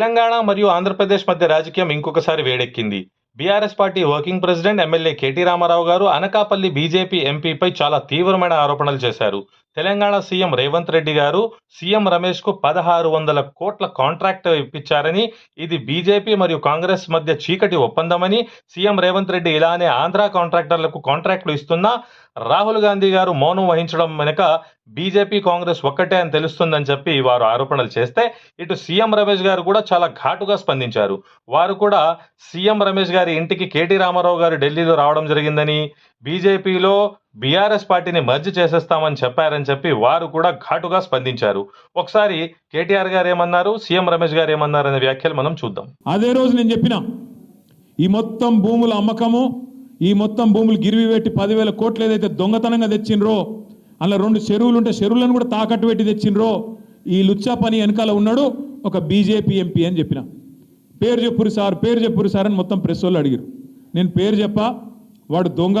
తెలంగాణ మరియు ఆంధ్రప్రదేశ్ మధ్య రాజకీయం ఇంకొకసారి వేడెక్కింది. BRS party working president MLA KT Ramarao గారు అనకాపల్లి బీజేపీ ఎంపీపై చాలా తీవ్రమైన ఆరోపణలు చేశారు. తెలంగాణ సీఎం రేవంత్ రెడ్డి గారు సీఎం రమేష్కు పదహారు వందల కోట్ల కాంట్రాక్ట్ ఇప్పించారని ఇది బీజేపీ మరియు కాంగ్రెస్ మధ్య చీకటి ఒప్పందమని సీఎం రేవంత్ రెడ్డి ఇలానే ఆంధ్ర కాంట్రాక్టర్లకు కాంట్రాక్టులు ఇస్తున్నా రాహుల్ గాంధీ గారు మౌనం వహించడం వెనుక బీజేపీ కాంగ్రెస్ ఒక్కటే అని తెలుస్తుందని చెప్పి వారు ఆరోపణలు చేస్తే ఇటు సీఎం రమేష్ గారు కూడా చాలా ఘాటుగా స్పందించారు. వారు కూడా సీఎం రమేష్ గారి ఇంటికి కేటీ రామారావు గారు ఢిల్లీలో రావడం జరిగిందని బీజేపీలో బీఆర్ఎస్ పార్టీని మర్జ్ చేసేస్తామని చెప్పారని చెప్పి వారు కూడా ఘాటుగా స్పందించారు. ఒకసారి కేటీఆర్ గారు ఏమన్నారు? సీఎం రమేష్ గారు ఏమన్నారు అనే వ్యాఖ్యలు మనం చూద్దాం. అదే రోజు నేను చెప్పిన ఈ మొత్తం భూముల అమ్మకము ఈ మొత్తం భూములు గిరివి పెట్టి పదివేల కోట్లు ఏదైతే దొంగతనంగా తెచ్చిండ్రో అలా రెండు చెరువులు ఉంటే చెరువులను కూడా తాకట్టు పెట్టి తెచ్చిండ్రో ఈ లుచ్చా పని వెనకాల ఉన్నాడు ఒక బీజేపీ ఎంపీ అని చెప్పిన. పేరు చెప్పురు సార్ పేరు చెప్పురు సార్ అని మొత్తం ప్రెస్ వాళ్ళు అడిగారు నేను పేరు చెప్పా వాడు దొంగ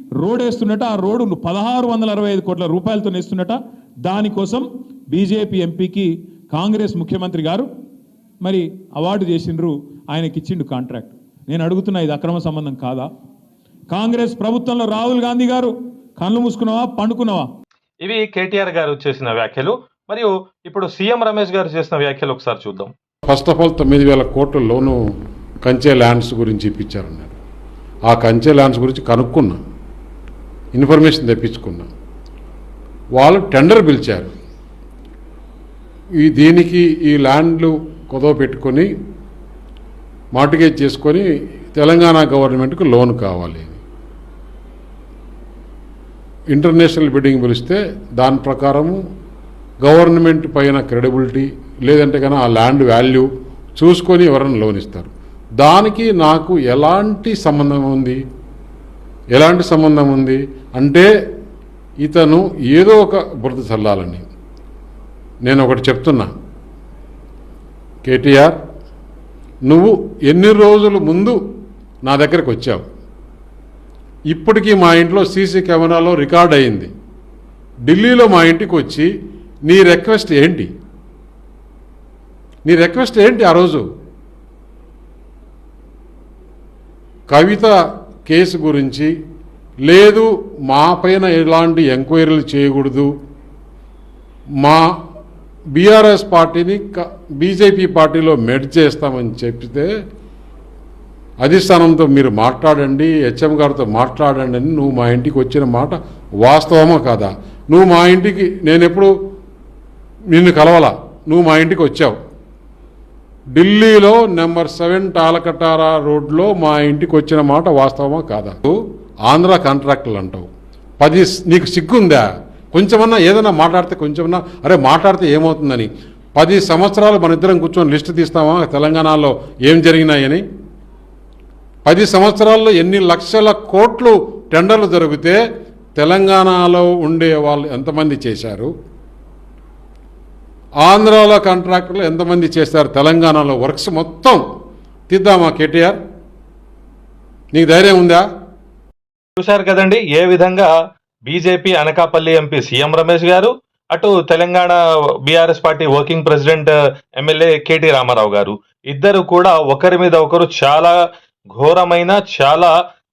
రోడ్ వేస్తున్నట ఆ రోడ్డు పదహారు వందల అరవై ఐదు కోట్ల రూపాయలతో వేస్తున్నట దానికోసం బీజేపీ ఎంపీకి కాంగ్రెస్ ముఖ్యమంత్రి గారు మరి అవార్డు చేసిండ్రు ఆయనకి ఇచ్చిండు కాంట్రాక్ట్. నేను అడుగుతున్నా ఇది అక్రమ సంబంధం కాదా? కాంగ్రెస్ ప్రభుత్వంలో రాహుల్ గాంధీ గారు కళ్ళు మూసుకున్నావా పండుకున్నావా? ఇవి కేటీఆర్ గారు చేసిన వ్యాఖ్యలు మరియు ఇప్పుడు సీఎం రమేష్ గారు చేసిన వ్యాఖ్యలు ఒకసారి చూద్దాం. ఫస్ట్ ఆఫ్ ఆల్ తొమ్మిది వేల కోట్ల లోను కంచె ల్యాండ్స్ గురించి ఇప్పించారన్నారు. ఆ కంచె ల్యాండ్స్ గురించి కనుక్కున్నా ఇన్ఫర్మేషన్ తెప్పించుకున్నాం. వాళ్ళు టెండర్ పిలిచారు. ఈ దీనికి ఈ ల్యాండ్లు కుదవ పెట్టుకొని మార్టిగేజ్ చేసుకొని తెలంగాణ గవర్నమెంట్కు లోన్ కావాలి. ఇంటర్నేషనల్ బిడ్డింగ్ పిలిస్తే దాని ప్రకారము గవర్నమెంట్ పైన క్రెడిబిలిటీ లేదంటే కన్నా ఆ ల్యాండ్ వాల్యూ చూసుకొని ఎవరైనా లోన్ ఇస్తారు. దానికి నాకు ఎలాంటి సంబంధం ఉంది? ఎలాంటి సంబంధం ఉంది? అంటే ఇతను ఏదో ఒక బురద చల్లాలని. నేను ఒకటి చెప్తున్నా. కేటీఆర్ నువ్వు ఎన్ని రోజుల ముందు నా దగ్గరకు వచ్చావు? ఇప్పటికీ మా ఇంట్లో సీసీ కెమెరాలో రికార్డ్ అయింది. ఢిల్లీలో మా ఇంటికి వచ్చి నీ రిక్వెస్ట్ ఏంటి? నీ రిక్వెస్ట్ ఏంటి ఆ రోజు? కవిత కేసు గురించి లేదు మా పైన ఎలాంటి ఎంక్వైరీలు చేయకూడదు. మా బీఆర్ఎస్ పార్టీని బీజేపీ పార్టీలో మెడ్ చేస్తామని చెప్తే అధిష్టానంతో మీరు మాట్లాడండి హెచ్ఎం గారితో మాట్లాడండి అని నువ్వు మా ఇంటికి వచ్చిన మాట వాస్తవమా కాదా? నువ్వు మా ఇంటికి నేనెప్పుడు నిన్ను కలవలా? నువ్వు మా ఇంటికి వచ్చావు. ఢిల్లీలో నెంబర్ సెవెన్ టాలకటారా రోడ్లో మా ఇంటికి వచ్చిన మాట వాస్తవమా కాదా? ఆంధ్ర కాంట్రాక్టులు అంటావు. పది నీకు సిగ్గుందా? కొంచెమన్నా ఏదైనా మాట్లాడితే కొంచెమన్నా అరే మాట్లాడితే ఏమవుతుందని. పది సంవత్సరాలు మన ఇద్దరం కూర్చొని లిస్ట్ తీస్తామా? తెలంగాణలో ఏం జరిగినాయని పది సంవత్సరాల్లో ఎన్ని లక్షల కోట్లు టెండర్లు జరిగితే తెలంగాణలో ఉండే వాళ్ళు ఎంతమంది చేశారు? ఆంధ్రాలో కాంట్రాక్టర్లు ఎంతమంది చేశారు? తెలంగాణలో వర్క్స్ మొత్తం తీద్దామా కేటీఆర్? నీకు ధైర్యం ఉందా? చూశారు కదండి ఏ విధంగా BJP Anakapalli MP CM Ramesh గారు అటు Telangana BRS party working president MLA KT Ramarao గారు ఇద్దరు కూడా ఒకరి మీద ఒకరు చాలా ఘోరమైన చాలా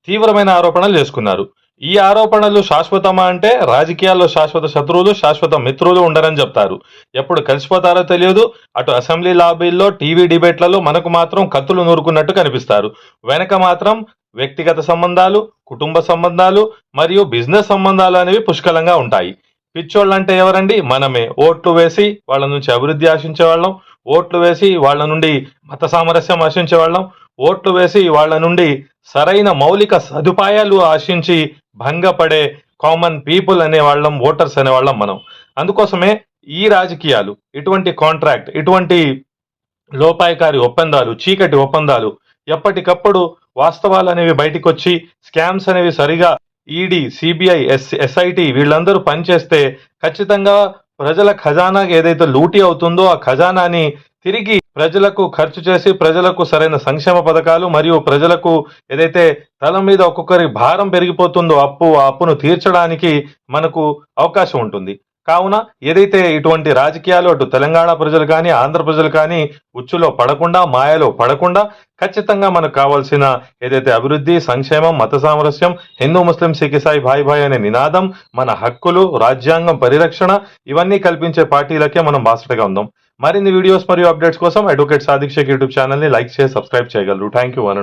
తీవ్రమైన ఆరోపణలు చేసుకున్నారు. ఈ ఆరోపణలు శాశ్వతమా అంటే రాజకీయాల్లో శాశ్వత శత్రువులు శాశ్వత మిత్రులు ఉండరని చెప్తారు. ఎప్పుడు కలిసిపోతారో తెలియదు. అటు అసెంబ్లీ లాబీల్లో టీవీ డిబేట్లలో మనకు మాత్రం కత్తులు నూరుకున్నట్టు కనిపిస్తారు. వెనక మాత్రం వ్యక్తిగత సంబంధాలు కుటుంబ సంబంధాలు మరియు బిజినెస్ సంబంధాలు అనేవి పుష్కలంగా ఉంటాయి. పిచ్చోళ్ళంటే ఎవరండి? మనమే. ఓట్లు వేసి వాళ్ళ నుంచి అభివృద్ధి ఆశించే వాళ్ళం ఓట్లు వేసి వాళ్ళ నుండి మత సామరస్యం ఆశించే వాళ్ళం ఓట్లు వేసి వాళ్ళ నుండి సరైన మౌలిక సదుపాయాలు ఆశించి భంగపడే కామన్ పీపుల్ అనే వాళ్ళం ఓటర్స్ అనే వాళ్ళం మనం. అందుకోసమే ఈ రాజకీయాలు ఇటువంటి కాంట్రాక్ట్ ఇటువంటి లోపాయకారి ఒప్పందాలు చీకటి ఒప్పందాలు ఎప్పటికప్పుడు వాస్తవాలు అనేవి బయటకు వచ్చి స్కామ్స్ అనేవి సరిగా ఈడీ సిబిఐ ఎస్ ఎస్ఐటి వీళ్ళందరూ పనిచేస్తే ఖచ్చితంగా ప్రజల ఖజానా ఏదైతే లూటీ అవుతుందో ఆ ఖజానాని తిరిగి ప్రజలకు ఖర్చు చేసి ప్రజలకు సరైన సంక్షేమ పథకాలు మరియు ప్రజలకు ఏదైతే తల మీద ఒక్కొక్కరి భారం పెరిగిపోతుందో అప్పు ఆ అప్పును తీర్చడానికి మనకు అవకాశం ఉంటుంది. కావున ఏదైతే ఇటువంటి రాజకీయాలు అటు తెలంగాణ ప్రజలు కానీ ఆంధ్ర ప్రజలు కానీ ఉచ్చులో పడకుండా మాయలో పడకుండా ఖచ్చితంగా మనకు కావాల్సిన ఏదైతే అభివృద్ధి సంక్షేమం మత సామరస్యం హిందూ ముస్లిం సిక్ సాయి భాయ్ భాయ్ అనే నినాదం మన హక్కులు రాజ్యాంగం పరిరక్షణ ఇవన్నీ కల్పించే పార్టీలకే మనం బాసటగా ఉందాం. మరిన్ని వీడియోస్ మరియు అప్డేట్స్ కోసం అడ్వకేట్ సాదిక్ షేక్ యూట్యూబ్ ఛానల్ని లైక్ చేసి సబ్స్క్రైబ్ చేయగలరు. Thank you one